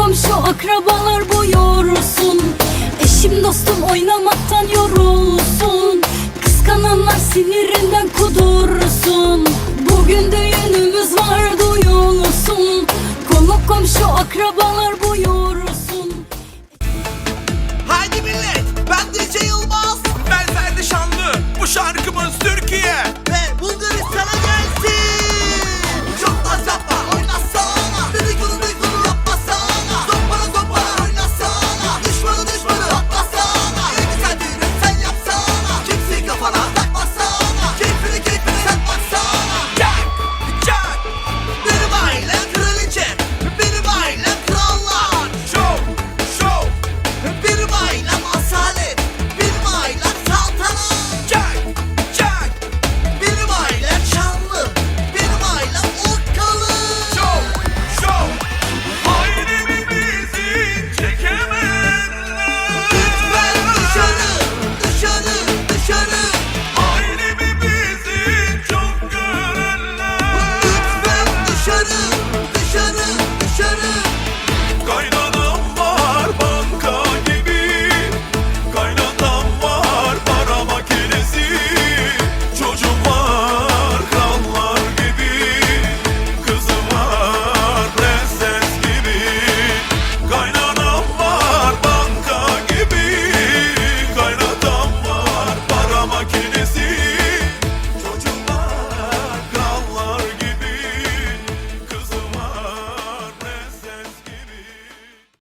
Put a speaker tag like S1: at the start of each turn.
S1: akrabalar buyursun Eşim dostum oynamaktan yorulsun. Kıskananlar sinirinden kudursun. Bugün düğünümüz